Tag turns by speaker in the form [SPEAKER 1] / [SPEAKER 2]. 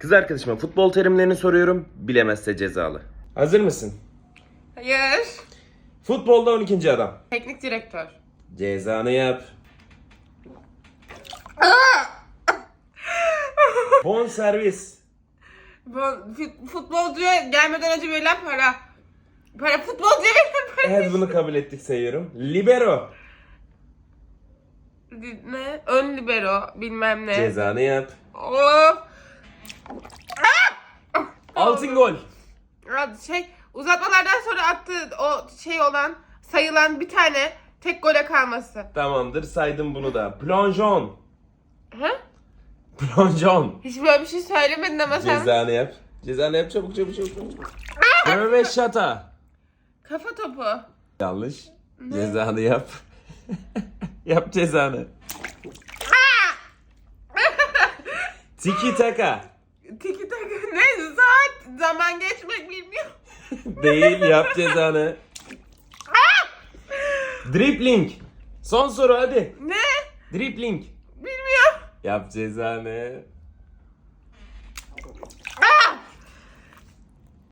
[SPEAKER 1] Kız arkadaşıma futbol terimlerini soruyorum. Bilemezse cezalı. Hazır mısın?
[SPEAKER 2] Hayır.
[SPEAKER 1] Futbolda 12. adam.
[SPEAKER 2] Teknik direktör.
[SPEAKER 1] Cezanı yap. Bon servis.
[SPEAKER 2] Bu fut- futbolcuya gelmeden önce verilen para. Para futbolcuya verilen para.
[SPEAKER 1] Evet bunu kabul ettik sayıyorum. Libero.
[SPEAKER 2] Ne? Ön libero bilmem ne.
[SPEAKER 1] Cezanı yap.
[SPEAKER 2] Of.
[SPEAKER 1] Altın gol.
[SPEAKER 2] Şey uzatmalardan sonra attığı o şey olan sayılan bir tane tek gole kalması.
[SPEAKER 1] Tamamdır saydım bunu da. Plonjon.
[SPEAKER 2] Ha?
[SPEAKER 1] Plonjon.
[SPEAKER 2] Hiç böyle bir şey söylemedin ama sen.
[SPEAKER 1] Cezanı yap. Cezanı yap çabuk çabuk çabuk. çabuk. Şata.
[SPEAKER 2] Kafa topu.
[SPEAKER 1] Yanlış. Cezanı yap. yap cezanı. Tiki taka.
[SPEAKER 2] Tiki taka ne? Zaman geçmek bilmiyor.
[SPEAKER 1] Değil yap cezanı. Dribbling. Son soru hadi.
[SPEAKER 2] Ne?
[SPEAKER 1] Dribbling.
[SPEAKER 2] Bilmiyor.
[SPEAKER 1] Yap cezanı.